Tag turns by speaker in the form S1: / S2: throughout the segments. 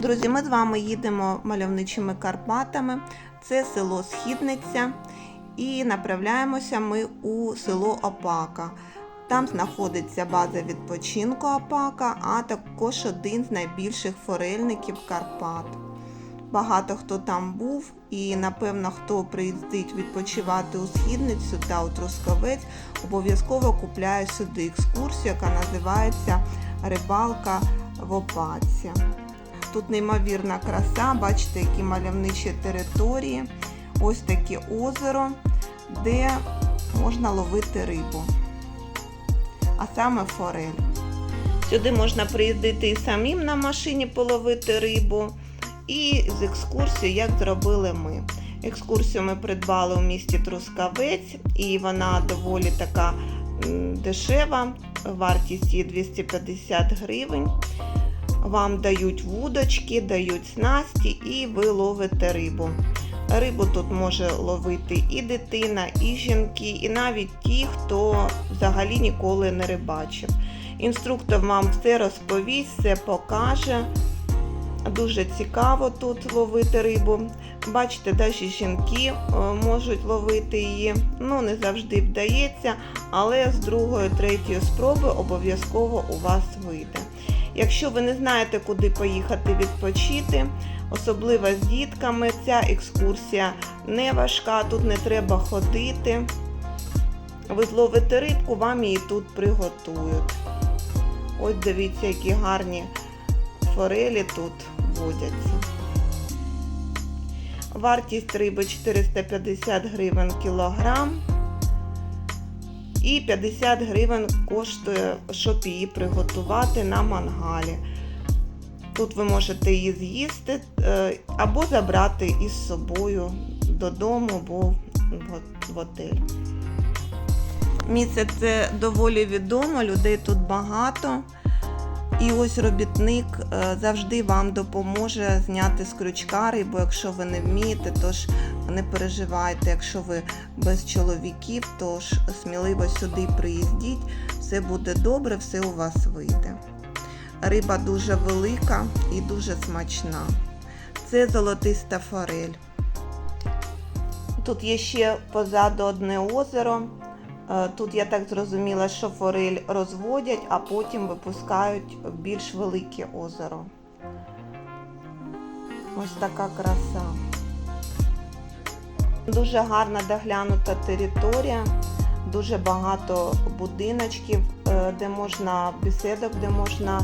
S1: Друзі, ми з вами їдемо мальовничими Карпатами. Це село Східниця. І направляємося ми у село Опака. Там знаходиться база відпочинку Опака, а також один з найбільших форельників Карпат. Багато хто там був, і напевно, хто приїздить відпочивати у східницю та у Трускавець, обов'язково купляє сюди екскурсію, яка називається Рибалка в Опаці. Тут неймовірна краса, бачите, які мальовничі території. Ось таке озеро, де можна ловити рибу, а саме форель. Сюди можна приїздити і самим на машині половити рибу, і з екскурсією, як зробили ми. Екскурсію ми придбали у місті Трускавець, і вона доволі така дешева. Вартість її 250 гривень. Вам дають вудочки, дають снасті і ви ловите рибу. Рибу тут може ловити і дитина, і жінки, і навіть ті, хто взагалі ніколи не рибачив. Інструктор вам все розповість, все покаже. Дуже цікаво тут ловити рибу. Бачите, навіть жінки е, можуть ловити її. Ну, не завжди вдається, але з другої, третьої спроби обов'язково у вас вийде. Якщо ви не знаєте, куди поїхати відпочити, особливо з дітками, ця екскурсія не важка, тут не треба ходити. Ви зловите рибку, вам її тут приготують. Ось дивіться, які гарні форелі тут водяться. Вартість риби 450 гривень кілограм. І 50 гривень коштує, щоб її приготувати на мангалі. Тут ви можете її з'їсти е, або забрати із собою додому або в готель. Місце це доволі відомо, людей тут багато. І ось робітник е, завжди вам допоможе зняти з крючка рибу, якщо ви не вмієте, тож не переживайте, якщо ви без чоловіків, тож сміливо сюди приїздіть, все буде добре, все у вас вийде. Риба дуже велика і дуже смачна. Це золотиста форель. Тут є ще позаду одне озеро. Е, Тут я так зрозуміла, що форель розводять, а потім випускають більш велике озеро. Ось така краса. Дуже гарна доглянута територія, дуже багато будиночків, е, де можна беседок, де можна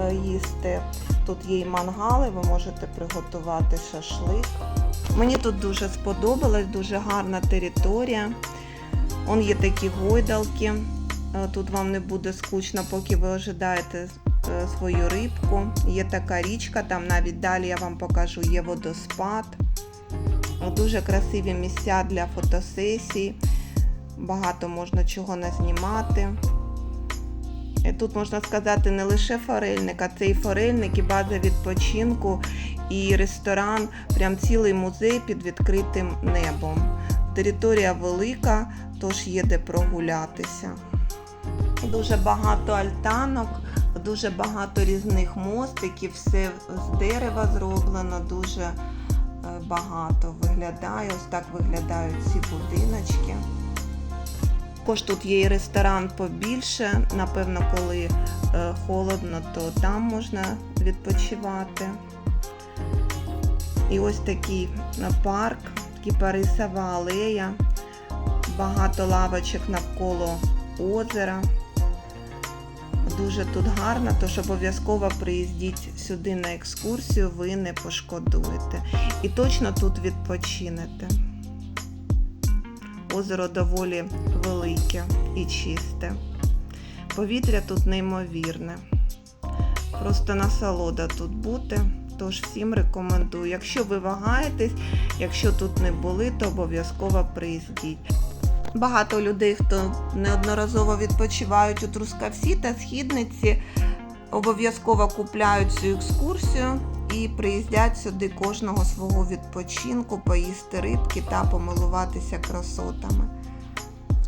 S1: е, їсти. Тут є і мангали, ви можете приготувати шашлик. Мені тут дуже сподобалась, дуже гарна територія. Он є такі гойдалки. Е, Тут вам не буде скучно, поки ви ожидаєте свою рибку. Є така річка, там навіть далі я вам покажу, є водоспад. Дуже красиві місця для фотосесій. Багато можна чого назнімати. І Тут можна сказати не лише форельник, а це і форельник, і база відпочинку, і ресторан, прям цілий музей під відкритим небом. Територія велика, тож є де прогулятися. Дуже багато альтанок, дуже багато різних мостиків, все з дерева зроблено, дуже е, багато виглядає. Ось так виглядають ці будиночки. Також тут є і ресторан побільше. Напевно, коли е, холодно, то там можна відпочивати. І ось такий е, парк, кіпарисова алея, багато лавочок навколо озера. Дуже тут гарно, тож обов'язково приїздіть сюди на екскурсію, ви не пошкодуєте. І точно тут відпочинете. Озеро доволі велике і чисте. Повітря тут неймовірне. Просто насолода тут бути. Тож всім рекомендую. Якщо ви вагаєтесь, якщо тут не були, то обов'язково приїздіть. Багато людей, хто неодноразово відпочивають у Трускавці та Східниці, обов'язково купляють цю екскурсію і приїздять сюди кожного свого відпочинку, поїсти рибки та помилуватися красотами.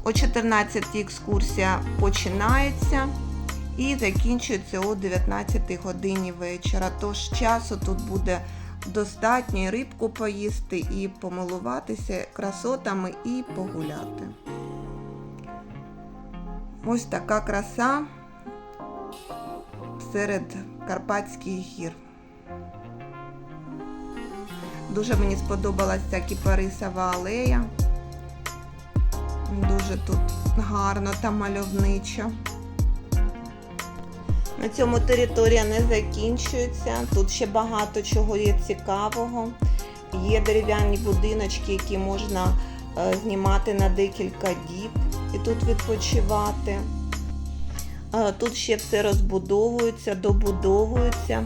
S1: О 14 екскурсія починається і закінчується о 19 годині вечора. Тож часу тут буде достатньо рибку поїсти, і помилуватися красотами і погуляти. Ось така краса серед Карпатських гір. Дуже мені сподобалася кіпарисова алея. Дуже тут гарно та мальовничо. На цьому територія не закінчується. Тут ще багато чого є цікавого. Є дерев'яні будиночки, які можна е, знімати на декілька діб і тут відпочивати. Е, Тут ще все розбудовується, добудовується.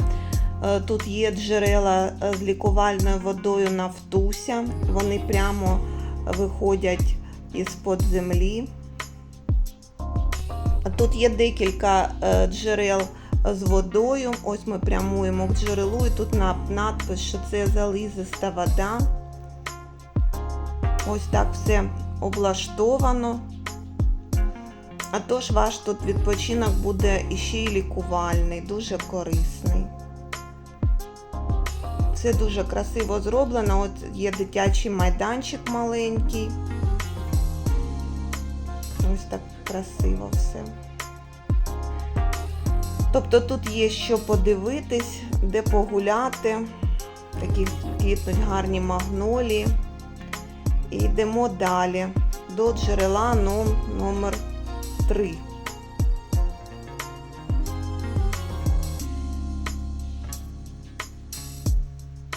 S1: Е, Тут є джерела з лікувальною водою Нафтуся. Вони прямо виходять із-под землі. Тут є декілька е, джерел з водою. Ось ми прямуємо к джерелу, і тут надпис, що це залізиста вода. Ось так все облаштовано. А тож ваш тут відпочинок буде іще й лікувальний, дуже корисний. Все дуже красиво зроблено. От є дитячий майданчик маленький. Ось так красиво все. Тобто тут є що подивитись, де погуляти. Такі квітнуть гарні магнолії. І йдемо далі до джерела ном- номер 3.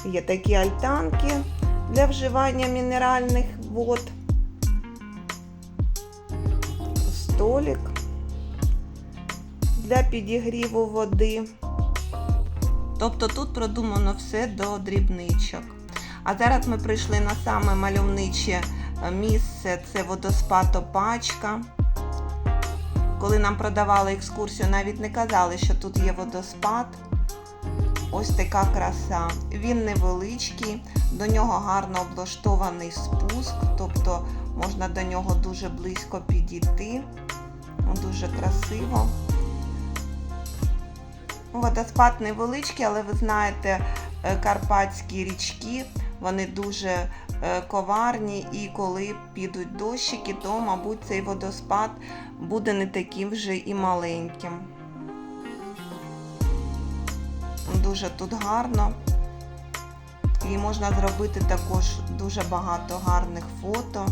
S1: Є такі альтанки для вживання мінеральних вод. Столик для підігріву води. Тобто тут продумано все до дрібничок. А зараз ми прийшли на саме мальовниче е, місце це водоспад Опачка. Коли нам продавали екскурсію, навіть не казали, що тут є водоспад. Ось така краса. Він невеличкий, до нього гарно облаштований спуск, тобто можна до нього дуже близько підійти. Дуже красиво. Водоспад невеличкий, але ви знаєте, е, карпатські річки, вони дуже е, коварні, і коли підуть дощики, то, мабуть, цей водоспад буде не таким вже і маленьким. Дуже тут гарно. І можна зробити також дуже багато гарних фото.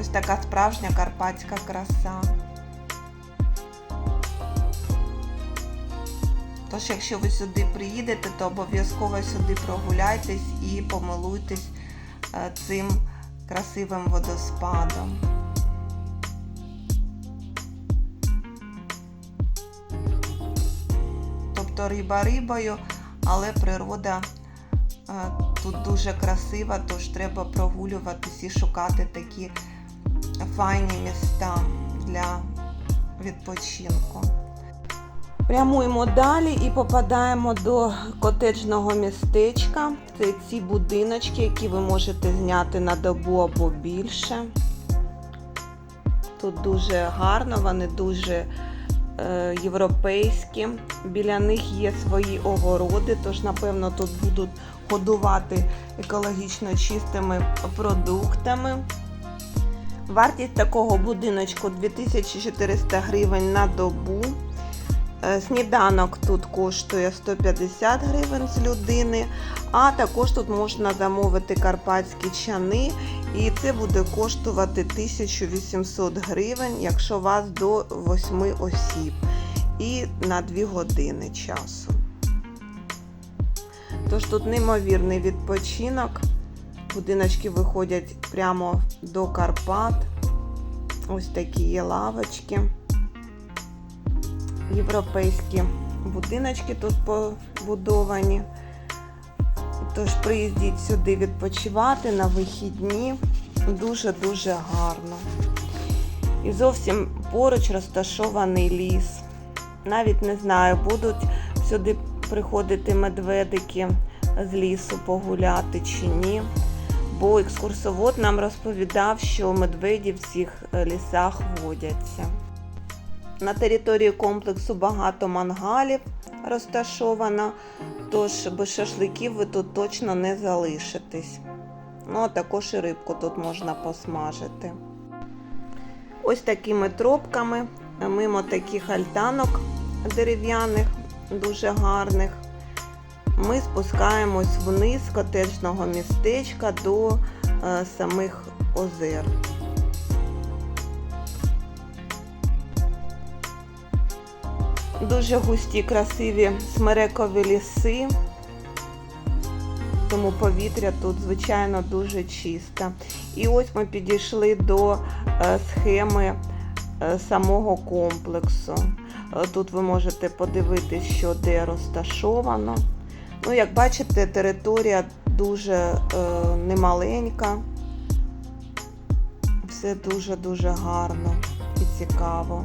S1: Ось така справжня карпатська краса. Тож, якщо ви сюди приїдете, то обов'язково сюди прогуляйтесь і помилуйтесь е, цим красивим водоспадом. Тобто риба рибою, але природа е, тут дуже красива, тож треба прогулюватись і шукати такі файні міста для відпочинку. Прямуємо далі і попадаємо до котеджного містечка. Це ці будиночки, які ви можете зняти на добу або більше. Тут дуже гарно, вони дуже е, європейські. Біля них є свої огороди, тож, напевно, тут будуть годувати екологічно чистими продуктами. Вартість такого будиночку 2400 гривень на добу. Е, Сніданок тут коштує 150 гривень з людини, а також тут можна замовити карпатські чани, і це буде коштувати 1800 гривень, якщо вас до 8 осіб, і на 2 години часу. Тож тут неймовірний відпочинок. Будиночки виходять прямо до Карпат. Ось такі є лавочки європейські будиночки тут побудовані. Тож приїздіть сюди відпочивати на вихідні. Дуже-дуже гарно. І зовсім поруч розташований ліс. Навіть не знаю, будуть сюди приходити медведики з лісу погуляти чи ні. бо екскурсовод нам розповідав, що медведі в цих е, лісах водяться. На території комплексу багато мангалів розташовано, тож без шашликів ви тут точно не залишитесь. Ну, а також і рибку тут можна посмажити. Ось такими тропками, мимо таких альтанок дерев'яних, дуже гарних, ми спускаємось вниз котеджного містечка до е, самих озер. Дуже густі, красиві смерекові ліси, тому повітря тут, звичайно, дуже чисте. І ось ми підійшли до е, схеми е, самого комплексу. Е, Тут ви можете подивитись, що де розташовано. Ну, як бачите, територія дуже е, немаленька. Все дуже-дуже гарно і цікаво.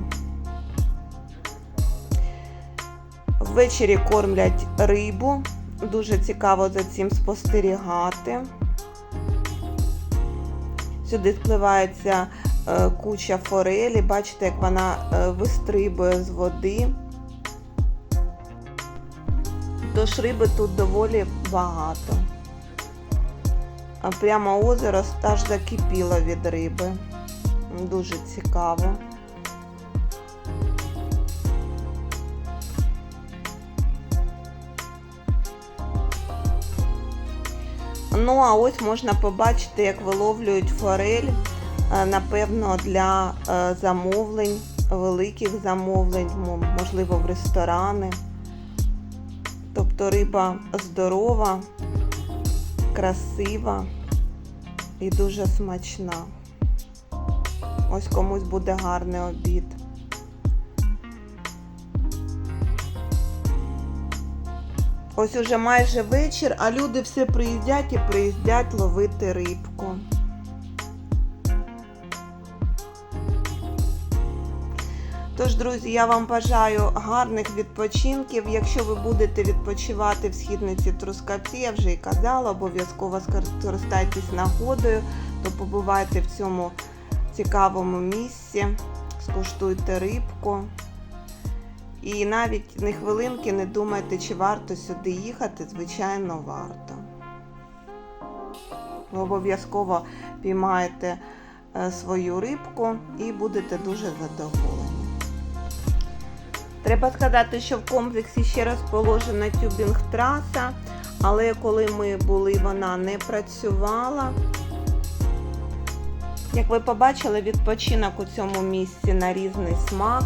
S1: Ввечері кормлять рибу. Дуже цікаво за цим спостерігати. Сюди спливається е, куча форелі. Бачите, як вона е, вистрибує з води. Тож риби тут доволі багато. Прямо озеро аж закипіло від риби. Дуже цікаво. Ну, а ось можна побачити, як виловлюють форель, е, напевно, для е, замовлень, великих замовлень, можливо, в ресторани. Тобто риба здорова, красива і дуже смачна. Ось комусь буде гарний обід. Ось уже майже вечір, а люди все приїздять і приїздять ловити рибку. Тож, друзі, я вам бажаю гарних відпочинків. Якщо ви будете відпочивати в східниці Трускавці, я вже і казала, обов'язково скористайтесь нагодою, то побувайте в цьому цікавому місці, скуштуйте рибку. І навіть не хвилинки не думайте, чи варто сюди їхати, звичайно, варто. Ви обов'язково піймаєте е, свою рибку і будете дуже задоволені. Треба сказати, що в комплексі ще розположена тюбінг-траса, але коли ми були, вона не працювала. Як ви побачили, відпочинок у цьому місці на різний смак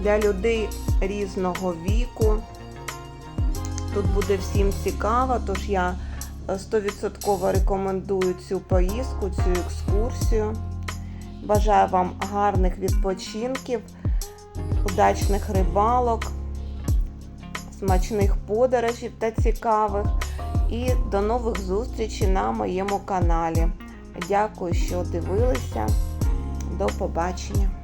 S1: для людей різного віку. Тут буде всім цікаво, тож я 100% рекомендую цю поїздку, цю екскурсію. Бажаю вам гарних відпочинків, удачних рибалок, смачних подорожів та цікавих. І до нових зустрічей на моєму каналі. Дякую, що дивилися. До побачення!